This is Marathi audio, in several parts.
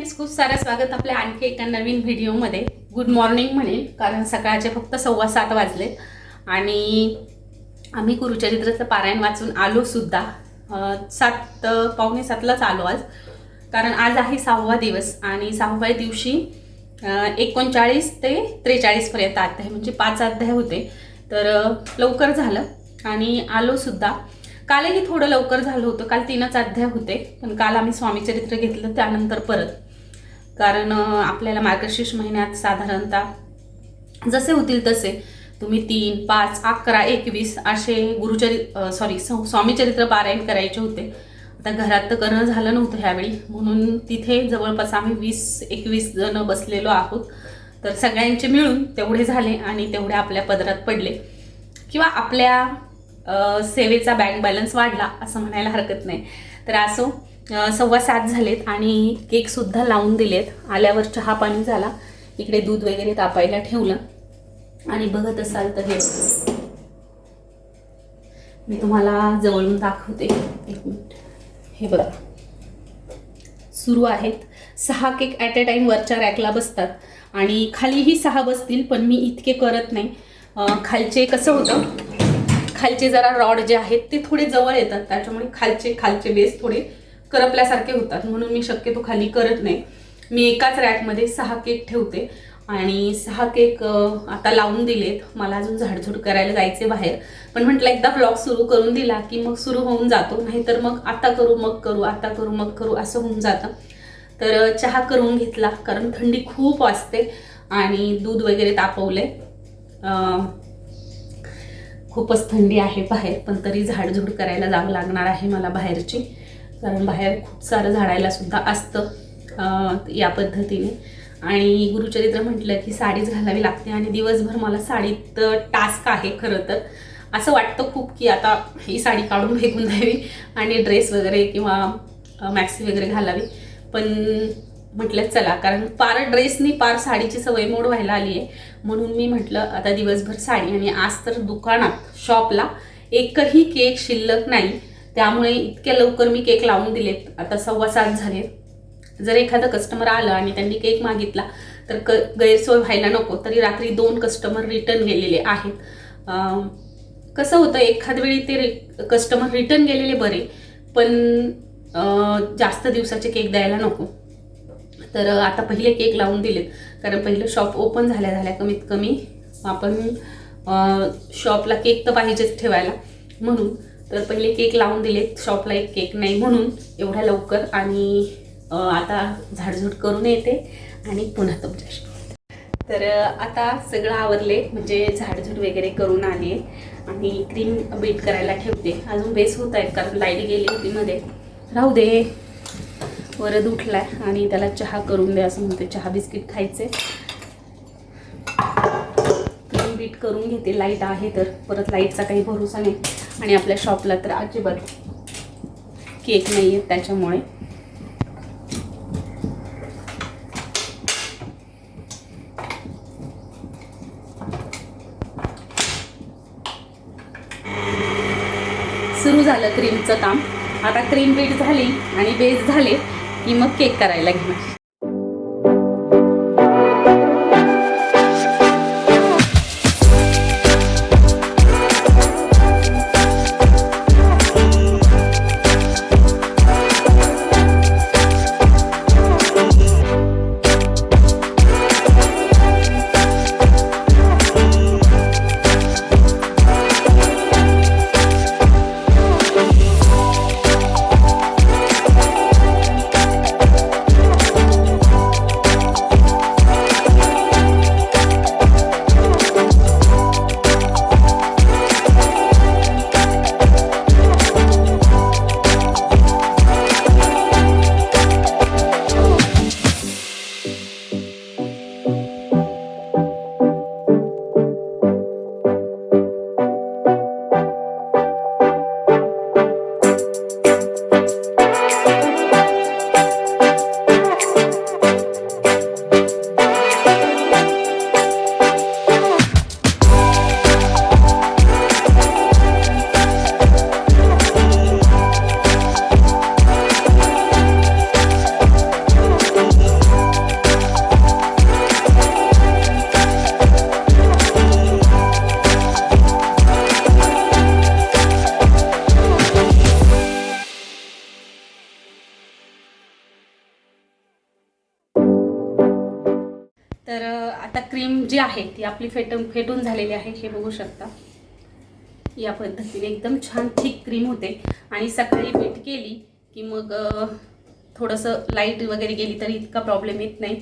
फ्रेंड्स खूप सारं स्वागत आपल्या आणखी एका नवीन व्हिडिओमध्ये. गुड मॉर्निंग म्हणेल कारण सकाळचे फक्त सव्वा सात वाजले. आणि आम्ही कुरुचरित्राचं पारायण वाचून आलो सुद्धा. सात पावणे सातलाच आलो आज. कारण आज आहे सहावा दिवस आणि सहाव्या दिवशी एकोणचाळीस ते त्रेचाळीसपर्यंत अध्याय म्हणजे पाच अध्याय होते. तर लवकर झालं आणि आलो सुद्धा. कालही थोडं लवकर झालं होतं. काल तीनच अध्याय होते पण काल आम्ही स्वामीचरित्र घेतलं त्यानंतर परत. कारण आपल्याला मार्गशीर्ष महिन्यात साधारणतः जसे होतील तसे तुम्ही तीन पाच अकरा एकवीस असे गुरुचरि सॉरी स्वामीचरित्र पारायण करायचे होते. आता घरात तर करणं झालं नव्हतं ह्यावेळी. म्हणून तिथे जवळपास आम्ही वीस एकवीस जण बसलेलो आहोत. तर सगळ्यांचे मिळून तेवढे झाले आणि तेवढे आपल्या पदरात पडले. किंवा आपल्या सेवेचा बँक बॅलन्स वाढला असं म्हणायला हरकत नाही. तर असो सव्वा सात झालेत आणि केकसुद्धा लावून दिलेत. आल्यावर चहा पाणी झाला. इकडे दूध वगैरे तापायला ठेवलं. आणि बघत असाल तर हे मी तुम्हाला जवळून दाखवते. एक मिनिट. हे बघा. सुरू आहेत. सहा केक ॲट अ टाईम वरच्या रॅकला बसतात. आणि खालीही सहा बसतील पण मी इतके करत नाही. खालचे कसं होतं? खालचे जरा रॉड जे आहेत ते थोडे जवळ येतात. त्याच्यामुळे खालचे खालचे बेस थोडे करपल्यासारखे होतात. म्हणून मी शक्यतो खाली करत नाही. मी एकाच रॅकमध्ये सहा केक ठेवते. आणि सहा केक आता लावून दिलेत. मला अजून झाडझूड करायला जायचे बाहेर. पण म्हटलं एकदा ब्लॉग सुरू करून दिला की मग सुरू होऊन जातो. नाहीतर मग आता करू मग करू आता करू मग करू असं होऊन जातं. तर चहा करून घेतला. कारण थंडी खूप वाजते आणि दूध वगैरे तापवले खूपच थंडी आहे बाहेर. पण तरी झाडझूड करायला जावं लागणार आहे मला बाहेरची. कारण बाहेर खूप सारं झाडायला सुद्धा असतं या पद्धतीने. आणि गुरुचरित्र म्हटलं की साडीच घालावी लागते आणि दिवसभर मला साडीत टास्क आहे खरं तर. असं वाटतं खूप की आता ही साडी काढून फेकून द्यावी आणि ड्रेस वगैरे किंवा मॅक्सी वगैरे घालावी. पण म्हटलं चला कारण पार ड्रेसनी पार साडीची सवय मोड व्हायला आली आहे. म्हणून मी म्हटलं आता दिवसभर साडी आणि आज तर दुकानात शॉपला एकही केक शिल्लक नाही. त्यामुळे इतक्या लवकर मी केक लावून दिलेत. आता सव्वा सात झाले जर एखादं कस्टमर आलं आणि त्यांनी केक मागितला तर क गैरसोय व्हायला नको. तरी रात्री दोन कस्टमर रिटर्न गेलेले आहेत. कसं होतं एखाद वेळी ते कस्टमर रिटर्न गेलेले बरे पण जास्त दिवसाचे केक द्यायला नको. तर आता पहिले केक लावून दिलेत. कारण पहिलं शॉप ओपन झाल्या झाल्या कमीत कमी. आपण शॉपला केक तर पाहिजेच ठेवायला. म्हणून तर पहिले केक लावून दिलेत शॉपला एक केक नाही म्हणून एवढ्या लवकर. आणि आता झाडझूड करून येते आणि पुन्हा तुमच्याशी. तर आता सगळं आवरले म्हणजे झाडझूड वगैरे करून आले आणि क्रीम बीट करायला ठेवते. अजून बेस होत आहेत कारण लाइट गेली होती मध्ये. राहू दे. वरद उठलाय आणि त्याला चहा करून दे असं म्हणते. चहा बिस्किट खायचे. क्रीम बीट करून घेते. लाइट आहे तर. परत लाईटचा काही भरोसा नाही. आणि आपल्या शॉपला तर अजिबात केक नाही आहेत त्याच्यामुळे. सुरू झालं क्रीमचं काम. आता क्रीम बीट झाली आणि बेस झाले की मग केक करायला घेणार. आहे ती आपली फेटून फेटून झालेली आहे हे बघू शकता. या पद्धतीने एकदम छान थिक क्रीम होते. आणि सकाळी बीट केली की मग थोडंसं लाइट वगैरे गेली तरी इतका प्रॉब्लेम येत नाही.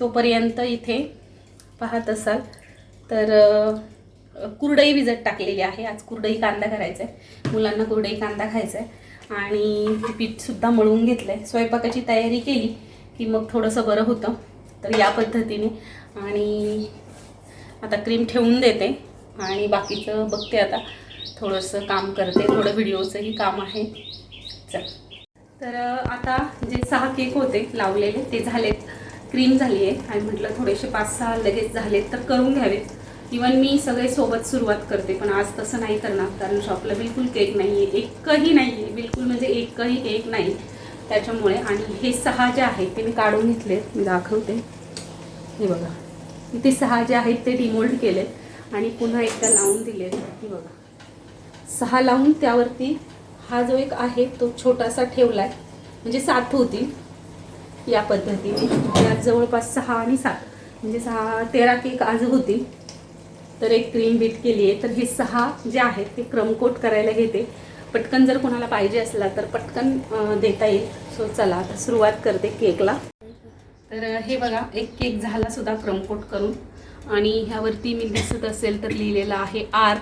तोपर्यंत इथे पाहत असाल तर कुरडई भिजत टाकलेली आहे. आज कुरडई कांदा करायचा आहे मुलांना कुरडई कांदा खायचा आहे आणि ते पीठसुद्धा मळून घेतलं आहे स्वयंपाकाची तयारी केली की मग थोडंसं बरं होतं. तर या पद्धतीने. आणि आता क्रीम ठेवून देते आणि बाकीचं बघते आता. थोडंसं काम करते थोडं व्हिडिओचंही काम आहे. चल. तर आता जे सहा केक होते लावलेले ते झालेत. क्रीम झाली आहे आणि म्हटलं थोडेसे पाच सहा लगेच झालेत तर करून घ्यावेत. इवन मी सगळे सोबत सुरुवात करते पण आज तसं नाही करणार कारण शॉपला बिलकुल केक नाही आहे एकही नाही आहे बिलकुल म्हणजे एकही केक नाही. त्याच्यामुळे आणि हे सहा जे आहेत ते मी काढून घेतले मी दाखवते. हे बघा. इथे सहा जे आहेत ते डिमोल्ड केले आणि पुन्हा एकदा लावून दिले की बघा. सहा लावून त्यावरती हा जो एक आहे तो छोटासा ठेवला आहे म्हणजे सात होतील या पद्धतीने. यात जवळपास सहा आणि सात. म्हणजे सहा तेरा केक आज होतील. तर एक क्रीम बीट केली आहे. तर हे सहा जे आहेत ते क्रमकोट करायला घेते. पटकन जर कोणाला पाहिजे असला तर पटकन देता येईल. सो चला आता सुरुवात करते केकला. तर हे बघा एक केक झाला सुद्धा क्रमकोट करून. आणि ह्यावरती मी दिसत असेल तर लिहिलेलं आहे आर.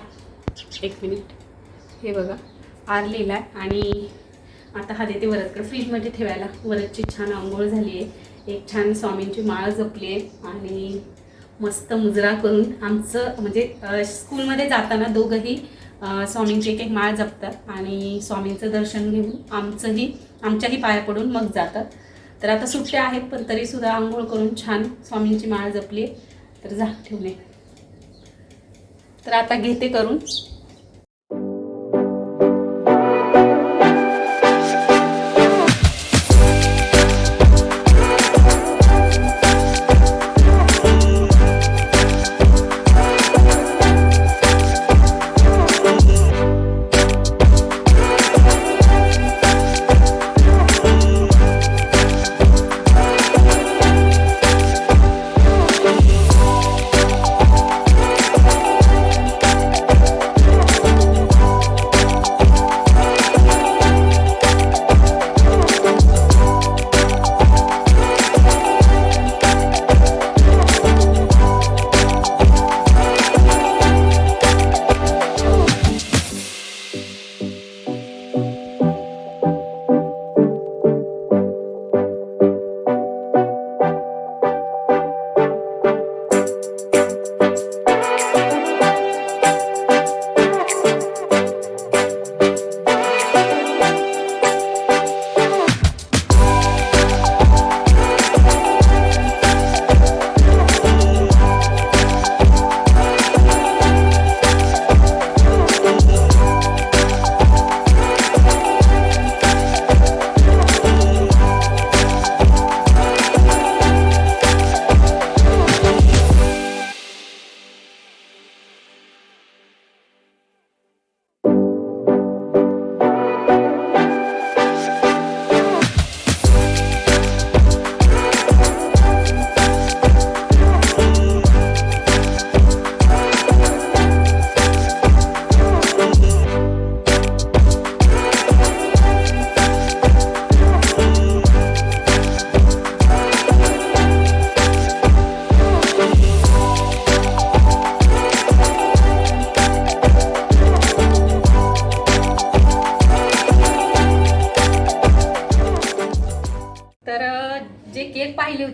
एक मिनिट. हे बघा आर लिहिला आहे आणि आता हा देते वरदकडे फ्रीजमध्ये ठेवायला. वरदची छान आंघोळ झाली आहे. एक छान स्वामींची माळ जपली आहे. आणि मस्त मुजरा करून आमचं म्हणजे स्कूलमध्ये जाताना दोघंही स्वामींची एक एक माळ जपतात. आणि स्वामींचं दर्शन घेऊन आमचंही आमच्याही पाया पडून मग जातात. तर आता सुट्ट्या आहेत पण तरीसुद्धा आंघोळ करून छान स्वामींची माळ जपली तर जा ठेवले तर आता घेते करून.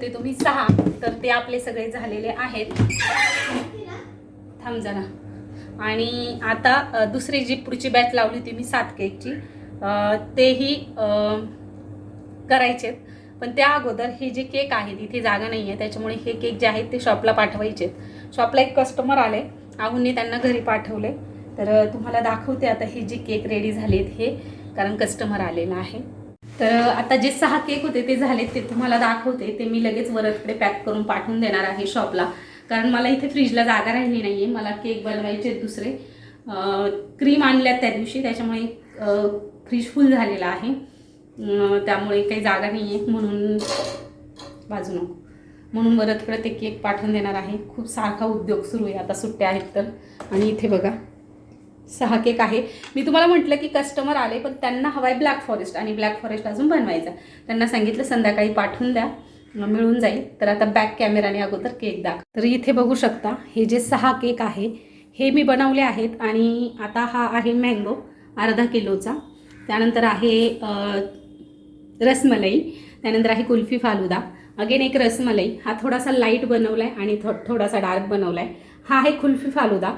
होते तुम्ही सहा तर ते आपले सगळे झालेले आहेत. थांब जरा. आणि आता दुसरी जी पुढची बॅच लावली होती मी सात केकची तेही करायचे करायचेत. पण त्या अगोदर हे जे केक आहेत इथे जागा नाही आहे त्याच्यामुळे हे केक जे आहेत ते शॉपला पाठवायचे शॉपला एक कस्टमर आले आहूनने त्यांना घरी पाठवले. तर तुम्हाला दाखवते आता हे जे केक रेडी झालेत हे कारण कस्टमर आलेला आहे. तर आता जे सहा केक होते ते झालेत ते तुम्हाला दाखवते. ते मी लगेच वरतकडे पॅक करून पाठवून देणार आहे शॉपला. कारण मला इथे फ्रीजला जागा राहिली नाही आहे मला केक बनवायचे आहेत दुसरे. क्रीम आणल्यात त्या दिवशी. त्याच्यामुळे फ्रीज फुल झालेला आहे. त्यामुळे काही जागा नाही आहे म्हणून बाजू नको. म्हणून वरतकडे ते केक पाठवून देणार आहे. खूप सारखा उद्योग सुरू आहे. आता सुट्ट्या आहेत तर. आणि इथे बघा. सहा केक आहे. मी तुम्हाला म्हटलं की कस्टमर आले पण त्यांना हवाय ब्लॅक फॉरेस्ट आणि ब्लॅक फॉरेस्ट अजून बनवायचा. त्यांना सांगितलं संध्याकाळी पाठवून द्या मिळून जाईल. तर आता बॅक कॅमेराने अगोदर केक दाख तर इथे बघू शकता हे जे सहा केक आहे हे मी बनवले आहेत आणि आता हा आहे मँगो अर्धा किलोचा. त्यानंतर आहे रसमलई रसमलाई त्यानंतर आहे कुल्फी फालुदा. अगेन एक रसमलाई. हा थोडासा लाइट बनवला आहे आणि थो थोडासा डार्क बनवला आहे हा आहे कुल्फी फालुदा.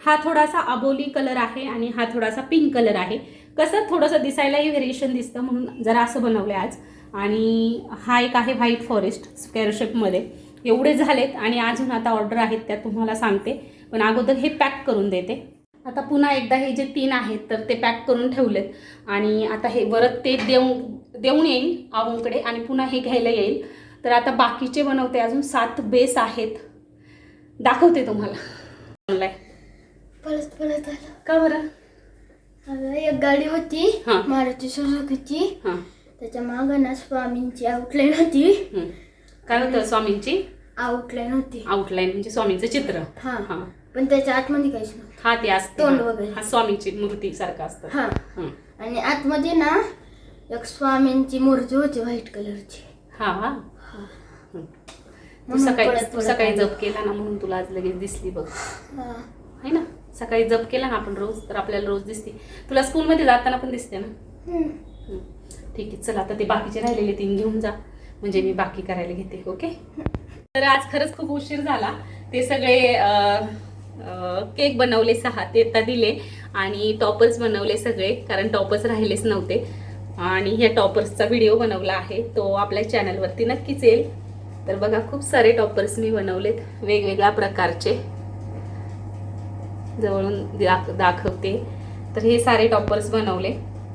हा थोडासा अबोली कलर आहे आणि हा थोडासा पिंक कलर आहे. कसं थोडंसं दिसायलाही व्हेरिएशन दिसतं म्हणून जरा असं बनवलं आहे आज. आणि हा एक आहे व्हाईट फॉरेस्ट स्क्वेअर शेपमध्ये एवढे झालेत आणि अजून आता ऑर्डर आहेत त्या तुम्हाला सांगते. पण अगोदर हे पॅक करून देते. आता पुन्हा एकदा हे जे तीन आहेत तर ते पॅक करून ठेवलेत. आणि आता हे वरत ते देऊन देऊन येईल आवूंकडे आणि पुन्हा हे घ्यायला येईल. तर आता बाकीचे बनवते. अजून सात बेस आहेत. दाखवते तुम्हाला. ऑनलाईन परत परत आलं. का बरं? अगं एक गाडी होती हा. मारुती सुझुकीची हां. त्याच्या मागं ना स्वामींची आउटलाईन होती. काय होतं स्वामींची? आउटलाईन होती. आउटलाईन म्हणजे स्वामींचं चित्र. हा. हां. पण त्याच्या आतमध्ये काहीच नव्हतं. हा ते असते. तोंड. वगैरे. हा स्वामींची मूर्ती सारखं असतं. हा. हं. आणि आतमध्ये ना एक स्वामींची मूर्ती होती व्हाईट कलरची. हा. हा. हा. तू म्हणून सकाळी तू सकाळी आली. जप केला ना म्हणून तुला आज लगेच दिसली बघ. हा. है ना? सकाळी जप केला ना आपण रोज तर आपल्याला रोज दिसते. तुला स्कूलमध्ये जाताना पण दिसते ना. ठीक आहे चल आता ते बाकीचे राहिलेले तीन घेऊन जा. म्हणजे मी बाकी करायला घेते ओके? तर आज खरंच खूप उशीर झाला. ते सगळे केक बनवले सहा ते आता दिले. आणि टॉपर्स बनवले सगळे कारण टॉपर्स राहिलेच नव्हते. आणि ह्या टॉपर्सचा व्हिडिओ बनवला आहे. तो आपल्या चॅनलवरती नक्कीच येईल. तर बघा खूप सारे टॉपर्स मी बनवलेत. वेगवेगळ्या प्रकारचे. जवळून दाख दाखवते. तर हे सारे टॉपर्स बनवले.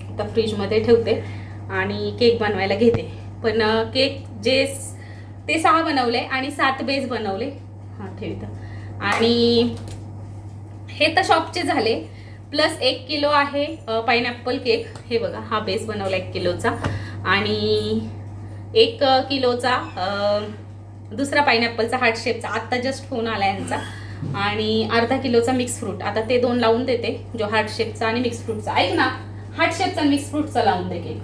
आता फ्रीजमध्ये ठेवते आणि केक बनवायला घेते. पण केक जे ते सहा बनवले आणि सात बेस बनवले. हां ठेवतं आणि हे तर शॉपचे झाले. प्लस एक किलो आहे पायनॅपल केक. हे बघा हा बेस बनवला एक किलोचा. आणि एक किलोचा दुसरा पायनॅपलचा हार्ट शेपचा. आत्ता जस्ट फोन आला यांचा. आणि अर्धा किलोचा मिक्स फ्रूट आता ते दोन लावून देते जो हार्ट शेपचा आणि मिक्स फ्रूटचा ऐक ना हार्ट शेपचा मिक्स फ्रूटचा लावून दे केक.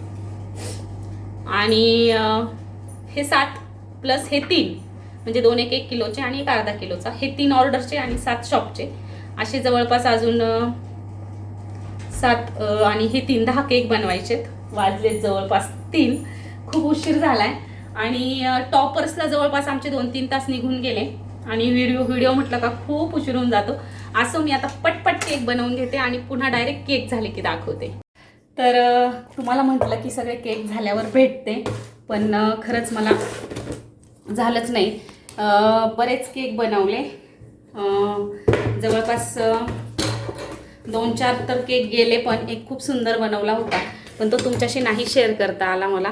आणि हे सात प्लस हे तीन. म्हणजे दोन एक एक किलोचे आणि एक अर्धा किलोचा. हे तीन ऑर्डरचे आणि सात शॉपचे असे जवळपास अजून सात आणि हे तीन दहा केक बनवायचेत. वाजलेत जवळपास तीन. खूप उशीर झालाय. आणि टॉपर्सला जवळपास आमचे दोन तीन तास निघून गेले. आणि व्हिडिओ व्हिडिओ म्हटलं का खूप उशिरून जातो. असं मी आता पटपट केक बनवून घेते आणि पुन्हा डायरेक्ट केक झाले की दाखवते. तर तुम्हाला म्हटलं की सगळे केक झाल्यावर भेटते पण खरंच मला झालंच नाही. बरेच केक बनवले. जवळपास दोन चार तर केक गेले पण एक खूप सुंदर बनवला होता. पण तो तुमच्याशी नाही शेअर करता आला मला.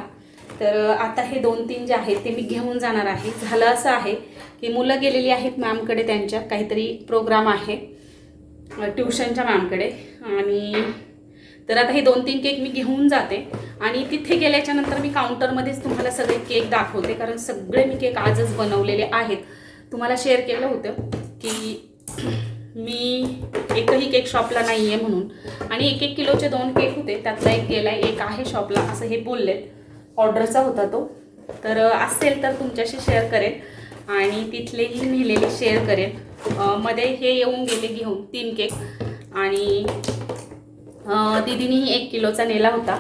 तर आता हे दोन तीन जे आहेत ते मी घेऊन जाणार आहे. झालं असं आहे की मुलं गेलेली आहेत मॅमकडे त्यांच्या काहीतरी प्रोग्राम आहे ट्युशनच्या मॅमकडे. आणि तर आता हे दोन तीन केक मी घेऊन जाते. आणि तिथे गेल्याच्यानंतर मी काउंटरमध्येच तुम्हाला सगळे केक दाखवते कारण सगळे मी केक आजच बनवलेले आहेत. तुम्हाला शेअर केलं होतं की मी एकही केक शॉपला नाही आहे म्हणून. आणि एक एक किलोचे दोन केक होते त्यातला एक गेला एक आहे शॉपला असं हे बोललेत. ऑर्डरचा होता तो. तर असेल तर तुमच्याशी शेअर करेन आणि तिथलेही नेलेले शेअर करेन. मध्ये हे येऊन गेले घेऊन तीन केक. आणि दिदीनीही एक किलोचा नेला होता.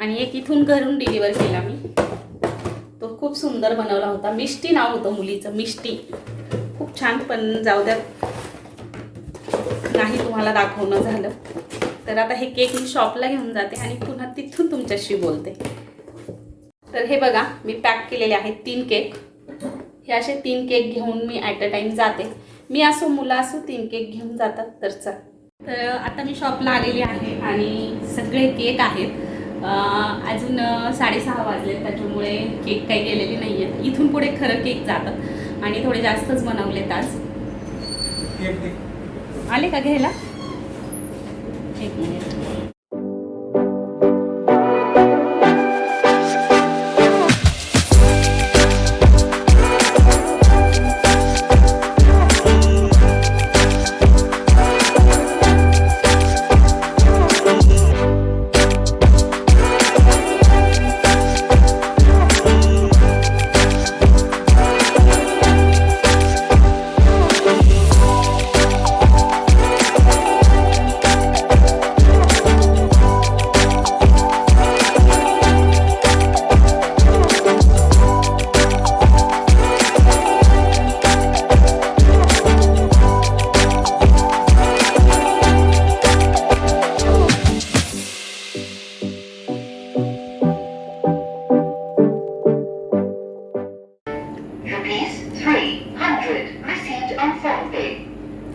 आणि एक इथून घरून डिलिव्हर केला मी. तो खूप सुंदर बनवला होता. मिष्टी नाव होतं मुलीचं मिष्टी. खूप छान पण जाऊ द्या. नाही तुम्हाला दाखवणं झालं. तर आता हे केक मी शॉपला घेऊन जाते आणि पुन्हा तिथून तुमच्याशी बोलते. तर हे बघा मी पॅक केलेले आहेत तीन केक. हे असे तीन केक घेऊन मी ॲट अ टाइम जाते. मी असो मुलं असो तीन केक घेऊन जातात तर चल. तर आता मी शॉपला आलेली आहे आणि सगळे केक आहेत. अं, अजून साडेसहा वाजले त्याच्यामुळे केक काही गेलेले नाही आहेत इथून पुढे खरं केक जातात. आणि थोडे जास्तच बनवलेत आज. आले का घ्यायला? एक मिनिट.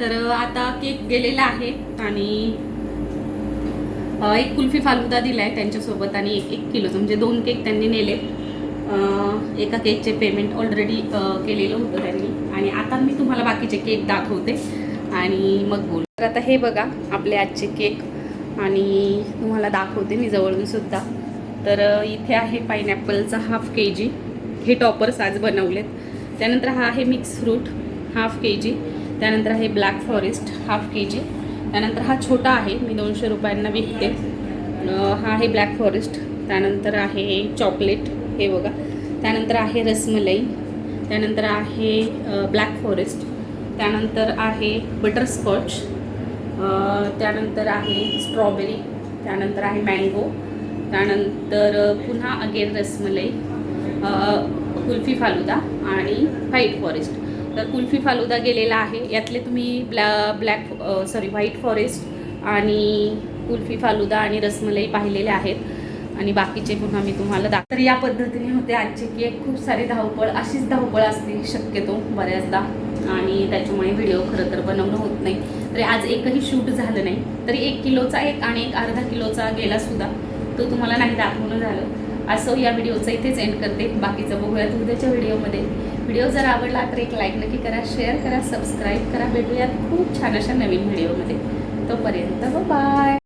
तर आता केक गेलेला आहे आणि एक कुल्फी फालुदा दिला आहे त्यांच्यासोबत आणि एक एक किलोचं म्हणजे दोन केक त्यांनी नेले. एका केकचे पेमेंट ऑलरेडी केलेलं होतं त्यांनी. आणि आता मी तुम्हाला बाकीचे केक दाखवते आणि मग बोल. तर आता हे बघा आपले आजचे केक आणि तुम्हाला दाखवते मी जवळून सुद्धा. तर इथे आहे पायनॅपलचा हाफ के जी हे टॉपर्स आज बनवलेत. त्यानंतर हा आहे mix fruit half K G त्यानंतर आहे black forest half K G त्यानंतर हा छोटा आहे मी दोनशे रुपयांना विकते. हा आहे ब्लॅक फॉरेस्ट त्यानंतर आहे चॉकलेट हे बघा. त्यानंतर आहे रसमलाई त्यानंतर आहे ब्लॅक फॉरेस्ट त्यानंतर आहे बटरस्कॉच त्यानंतर आहे स्ट्रॉबेरी त्यानंतर आहे मँगो त्यानंतर पुन्हा अगेन रसमलाई कुल्फी फालुदा आणि व्हाईट फॉरेस्ट तर कुल्फी फालुदा गेलेला आहे. यातले तुम्ही ब्लॅ ब्लॅक सॉरी व्हाईट फॉरेस्ट आणि कुल्फी फालुदा आणि रसमलाई पाहिलेले आहेत. आणि बाकीचे पुन्हा मी तुम्हाला दाख तर या पद्धतीने होते आजचे केक खूप सारी धावपळ अशीच धावपळ असते शक्यतो बऱ्याचदा. आणि त्याच्यामुळे व्हिडिओ खरं तर बनवणं होत नाही. तरी आज एकही शूट झालं नाही. तरी एक किलोचा एक आणि एक अर्धा किलोचा गेला सुद्धा. तो तुम्हाला नाही दाखवणं झालं. असं या व्हिडिओचं इथेच एंड करते. बाकीचं बघूयात उद्याच्या व्हिडिओमध्ये. व्हिडिओ जर आवडला तर एक लाईक नक्की करा शेअर करा सबस्क्राईब करा. भेटूयात खूप छान अशा नवीन व्हिडिओमध्ये. तोपर्यंत बाय